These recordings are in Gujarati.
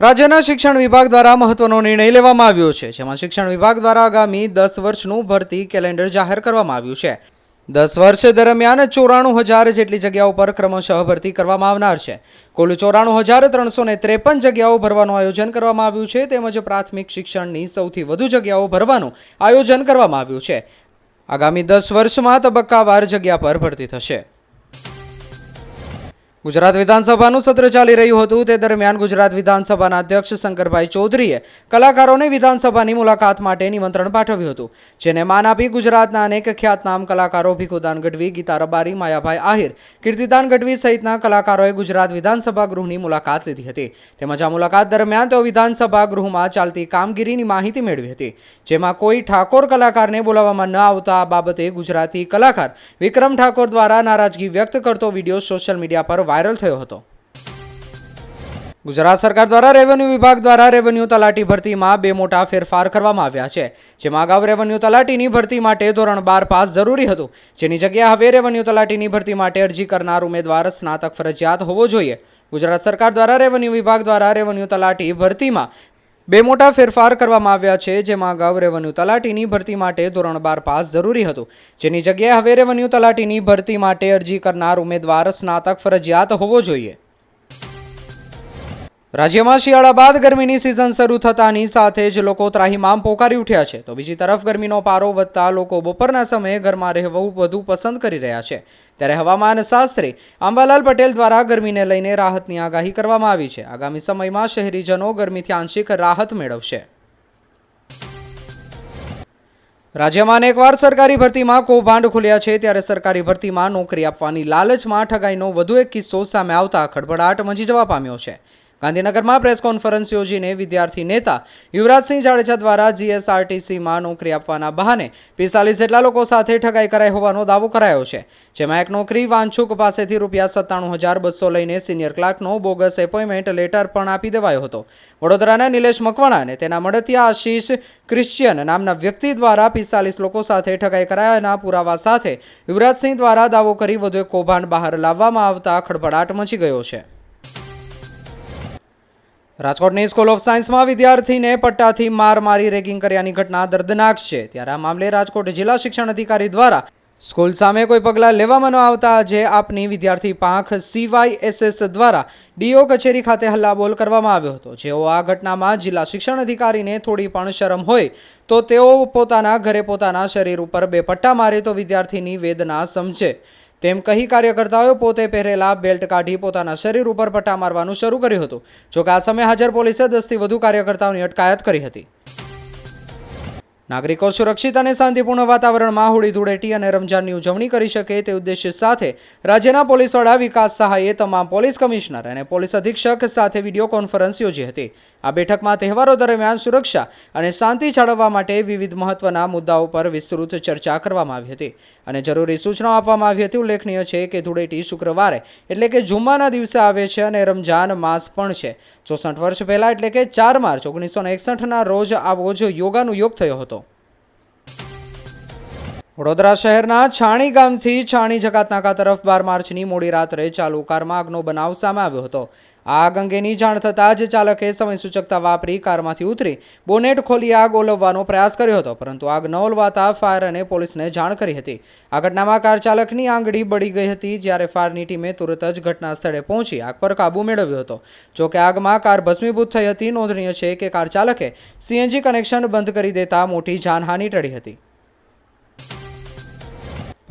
રાજ્યના શિક્ષણ વિભાગ દ્વારા મહત્વનો નિર્ણય લેવામાં આવ્યો છે, જેમાં શિક્ષણ વિભાગ દ્વારા આગામી દસ વર્ષનું ભરતી કેલેન્ડર જાહેર કરવામાં આવ્યું છે. દસ વર્ષ દરમિયાન ચોરાણું હજાર જેટલી જગ્યાઓ પર ક્રમશઃ ભરતી કરવામાં આવનાર છે. કુલ ચોરાણું હજાર ત્રણસો ને ત્રેપન જગ્યાઓ ભરવાનું આયોજન કરવામાં આવ્યું છે, તેમજ પ્રાથમિક શિક્ષણની સૌથી વધુ જગ્યાઓ ભરવાનું આયોજન કરવામાં આવ્યું છે. આગામી દસ વર્ષમાં તબક્કાવાર જગ્યા પર ભરતી થશે. ગુજરાત વિધાનસભાનું સત્ર ચાલી રહ્યું હતું. તે દરમિયાન ગુજરાત વિધાનસભાના અધ્યક્ષ શંકરભાઈ ચૌધરીએ કલાકારોને વિધાનસભાની મુલાકાત માટે નિમંત્રણ પાઠવ્યું હતું, જેને માન આપી ગુજરાતના અનેક ખ્યાતનામ કલાકારો ભીખુદાન ગઢવી, ગીતા રબારી, માયાભાઈ આહિર, કીર્તિદાન ગઢવી સહિતના કલાકારોએ ગુજરાત વિધાનસભા ગૃહની મુલાકાત લીધી હતી. તેમજ આ મુલાકાત દરમિયાન તેઓ વિધાનસભા ગૃહમાં ચાલતી કામગીરીની માહિતી મેળવી હતી, જેમાં કોઈ ઠાકોર કલાકારને બોલાવવામાં ન આવતા આ બાબતે ગુજરાતી કલાકાર વિક્રમ ઠાકોર દ્વારા નારાજગી વ્યક્ત કરતો વીડિયો સોશિયલ મીડિયા પર વાયરલ થયો હતો. ગુજરાત સરકાર દ્વારા રેવન્યુ વિભાગ દ્વારા રેવન્યુ તલાટી ભરતીમાં બે મોટા ફેરફાર કરવામાં આવ્યા છે. જેમાં અગાઉ રેવન્યુ તલાટીની ભરતી માટે ધોરણ બાર પાસ જરૂરી હતું. જેની જગ્યાએ હવે રેવન્યુ તલાટીની ભરતી માટે અરજી કરનાર ઉમેદવાર સ્નાતક ફરજિયાત હોવો જોઈએ. ગુજરાત સરકાર દ્વારા રેવન્યુ વિભાગ દ્વારા રેવન્યુ તલાટી ભરતીમાં બે મોટા ફેરફાર કરવામાં આવ્યા છે, જેમાં અગાઉ રેવન્યુ તલાટીની ભરતી માટે ધોરણ બાર પાસ જરૂરી હતું. જેની જગ્યાએ હવે રેવન્યુ તલાટીની ભરતી માટે અરજી કરનાર ઉમેદવાર સ્નાતક ફરજિયાત હોવો જોઈએ. રાજ્યમાં શિયાળા બાદ ગરમીની સિઝન શરૂ થતાની સાથે જ લોકો ત્રાહીમામ પોકારી ઉઠ્યા છે. તો બીજી તરફ ગરમીનો પારો વધતા લોકો બપોરના સમયે ઘરમાં રહેવું વધુ પસંદ કરી રહ્યા છે. ત્યારે હવામાન શાસ્ત્રી અંબાલાલ પટેલ દ્વારા ગરમીને લઈને રાહતની આગાહી કરવામાં આવી છે. આગામી સમયમાં શહેરીજનો ગરમીથી આંશિક રાહત મેળવશે. રાજ્યમાં એકવાર સરકારી ભરતીમાં કૌભાંડ ખુલ્યા છે. ત્યારે સરકારી ભરતીમાં નોકરી આપવાની લાલચમાં ઠગાઈનો વધુ એક કિસ્સો સામે આવતા ખડભડાટ મચી જવા પામ્યો છે. ગાંધીનગરમાં પ્રેસ કોન્ફરન્સ યોજીને વિદ્યાર્થી નેતા યુવરાજસિંહ જાડેજા દ્વારા જીએસઆરટીસીમાં નોકરી આપવાના બહાને પિસ્તાલીસ જેટલા લોકો સાથે ઠગાઈ કરાઈ હોવાનો દાવો કરાયો છે, જેમાં એક નોકરી વાંછુક પાસેથી રૂપિયા સત્તાણું હજાર બસો લઈને સિનિયર ક્લાર્કનો બોગસ એપોઇન્ટમેન્ટ લેટર પણ આપી દેવાયો હતો. વડોદરાના નિલેશ મકવાણા અને તેના મળતિયા આશીષ ક્રિશ્ચિયન નામના વ્યક્તિ દ્વારા પિસ્તાલીસ લોકો સાથે ઠગાઈ કરાયાના પુરાવા સાથે યુવરાજસિંહ દ્વારા દાવો કરી વધુ એક કૌભાંડ બહાર લાવવામાં આવતા ખડભડાટ મચી ગયો છે. રાજકોટની સ્કૂલ ઓફ સાયન્સમાં વિદ્યાર્થીને પટ્ટાથી માર મારી રેગિંગ કર્યાની ઘટના દર્દનાક છે. ત્યારે આ મામલે રાજકોટ જિલ્લા શિક્ષણ અધિકારી દ્વારા સ્કૂલ સામે કોઈ પગલાં લેવામાં ન આવતા આજે આપની વિદ્યાર્થી પાંખ સીવાયએસએસ દ્વારા ડીઓ કચેરી ખાતે હલ્લાબોલ કરવામાં આવ્યો હતો. જેઓ આ ઘટનામાં જિલ્લા શિક્ષણ અધિકારીને થોડી પણ શરમ હોય તો તેઓ પોતાના ઘરે પોતાના શરીર ઉપર બે પટ્ટા મારે તો વિદ્યાર્થીની વેદના સમજે. તેમ કહી કાર્યકર્તાઓએ પોતે પહેરેલા બેલ્ટ કાઢી પોતાના શરીર ઉપર પટ્ટા મારવાનું શરૂ કર્યું હતું. જોકે આ સમયે હાજર પોલીસે દસથી વધુ કાર્યકર્તાઓની અટકાયત કરી હતી. નાગરિકો સુરક્ષિત અને શાંતિપૂર્ણ વાતાવરણમાં હોળી ધૂળેટી અને રમજાનની ઉજવણી કરી શકે તે ઉદ્દેશ્ય સાથે રાજ્યના પોલીસ વડા વિકાસ સહાયે તમામ પોલીસ કમિશનર અને પોલીસ અધિક્ષક સાથે વીડિયો કોન્ફરન્સ યોજી હતી. આ બેઠકમાં તહેવારો દરમિયાન સુરક્ષા અને શાંતિ જાળવવા માટે વિવિધ મહત્વના મુદ્દાઓ પર વિસ્તૃત ચર્ચા કરવામાં આવી હતી. અને જરૂરી સૂચનાઓ આપવામાં આવી હતી. ઉલ્લેખનીય છે કે ધૂળેટી શુક્રવારે એટલે કે જુમ્માના દિવસે આવે છે અને રમજાન માસ પણ છે. ચોસઠ વર્ષ પહેલાં એટલે કે ચાર માર્ચ ઓગણીસો એકસઠના રોજ આવો જ યોગાનું યોગ થયો હતો. વડોદરા શહેરના છાણી ગામથી છાણી જકાતનાકા તરફ બાર માર્ચની મોડી રાત્રે ચાલુ કારમાં આગનો બનાવ સામે આવ્યો હતો. આગ અંગેની જાણ થતાં જ ચાલકે સમય સૂચકતા વાપરી કારમાંથી ઉતરી બોનેટ ખોલી આગ ઓલવવાનો પ્રયાસ કર્યો હતો, પરંતુ આગ ન ઓલવાતા ફાયર અને પોલીસને જાણ કરી હતી. આ ઘટનામાં કાર ચાલકની આંગળી બળી ગઈ હતી, જ્યારે ફાયરની ટીમે તુરત જ ઘટના સ્થળે પહોંચી આગ પર કાબૂ મેળવ્યો હતો. જોકે આગમાં કાર ભસ્મીભૂત થઈ હતી, નોંધનીય છે કે કાર ચાલકે સીએનજી કનેક્શન બંધ કરી દેતા મોટી જાનહાનિ ટળી હતી.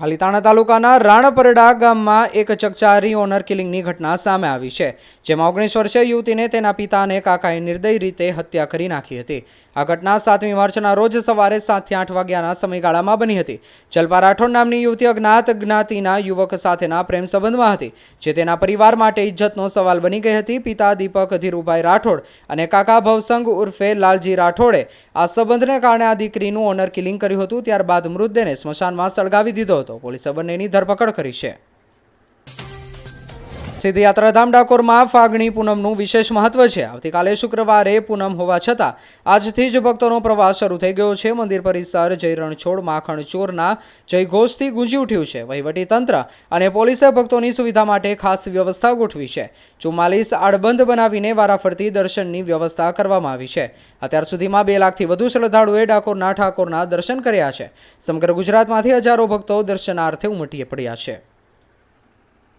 પાલીતાણા તાલુકાના રાણપરડા ગામમાં એક ચકચારી ઓનર કિલિંગની ઘટના સામે આવી છે, જેમાં ઓગણીસ વર્ષીય યુવતીને તેના પિતા અને કાકાએ નિર્દય રીતે હત્યા કરી નાખી હતી. આ ઘટના સાતમી માર્ચના રોજ સવારે સાતથી આઠ વાગ્યાના સમયગાળામાં બની હતી. જલપા રાઠોડ નામની યુવતી અજ્ઞાત જ્ઞાતિના યુવક સાથેના પ્રેમ સંબંધમાં હતી, જે તેના પરિવાર માટે ઇજ્જતનો સવાલ બની ગઈ હતી. પિતા દીપક ધીરુભાઈ રાઠોડ અને કાકા ભવસંગ ઉર્ફે લાલજી રાઠોડે આ સંબંધને કારણે આ દીકરીનું ઓનર કિલિંગ કર્યું હતું, ત્યારબાદ મૃતદેહને સ્મશાનમાં સળગાવી દીધો હતો. પોલીસે બંનેની ધરપકડ કરી છે. સિદ્ધ યાત્રાધામ ડાકોરમાં ફાગણી પૂનમનું વિશેષ મહત્વ છે. આવતીકાલે શુક્રવારે પૂનમ હોવા છતાં આજથી જ ભક્તોનો પ્રવાસ શરૂ થઈ ગયો છે. મંદિર પરિસર, જય રણછોડ, માખણ ચોરના જયઘોષથી ગુંજી ઉઠ્યું છે. વહીવટી તંત્ર અને પોલીસે ભક્તોની સુવિધા માટે ખાસ વ્યવસ્થા ગોઠવી છે. ચુમ્માલીસ આડબંધ બનાવીને વારાફરતી દર્શનની વ્યવસ્થા કરવામાં આવી છે. અત્યાર સુધીમાં બે લાખથી વધુ શ્રદ્ધાળુએ ડાકોરના ઠાકોરના દર્શન કર્યા છે. સમગ્ર ગુજરાતમાંથી હજારો ભક્તો દર્શનાર્થે ઉમટી પડ્યા છે.